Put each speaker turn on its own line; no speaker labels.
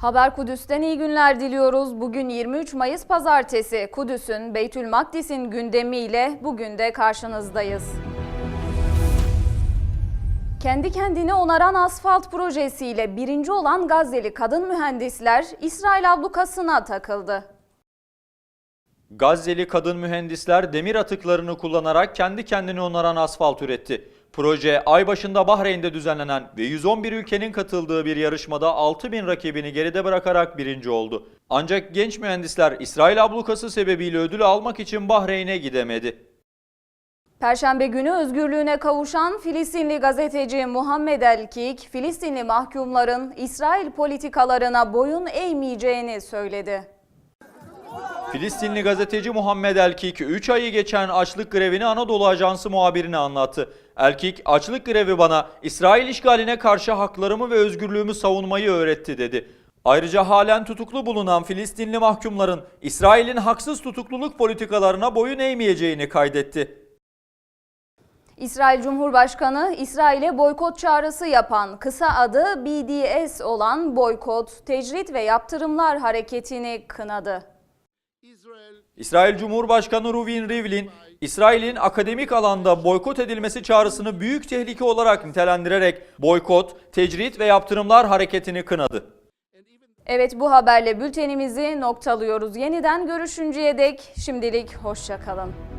Haber Kudüs'ten iyi günler diliyoruz. Bugün 23 Mayıs Pazartesi. Kudüs'ün Beytül Makdis'in gündemiyle bugün de karşınızdayız. Kendi kendini onaran asfalt projesiyle birinci olan Gazze'li kadın mühendisler İsrail ablukasına takıldı.
Gazze'li kadın mühendisler demir atıklarını kullanarak kendi kendini onaran asfalt üretti. Proje ay başında Bahreyn'de düzenlenen ve 111 ülkenin katıldığı bir yarışmada 6000 rakibini geride bırakarak birinci oldu. Ancak genç mühendisler İsrail ablukası sebebiyle ödülü almak için Bahreyn'e gidemedi.
Perşembe günü özgürlüğüne kavuşan Filistinli gazeteci Muhammed Elkik, Filistinli mahkumların İsrail politikalarına boyun eğmeyeceğini söyledi.
Filistinli gazeteci Muhammed Elkik 3 ayı geçen açlık grevini Anadolu Ajansı muhabirine anlattı. Elkik, açlık grevi bana İsrail işgaline karşı haklarımı ve özgürlüğümü savunmayı öğretti dedi. Ayrıca halen tutuklu bulunan Filistinli mahkumların İsrail'in haksız tutukluluk politikalarına boyun eğmeyeceğini kaydetti.
İsrail Cumhurbaşkanı İsrail'e boykot çağrısı yapan kısa adı BDS olan boykot, tecrit ve yaptırımlar hareketini kınadı.
İsrail Cumhurbaşkanı Ruvin Rivlin, İsrail'in akademik alanda boykot edilmesi çağrısını büyük tehlike olarak nitelendirerek boykot, tecrit ve yaptırımlar hareketini kınadı.
Evet bu haberle bültenimizi noktalıyoruz. Yeniden görüşünceye dek şimdilik hoşçakalın.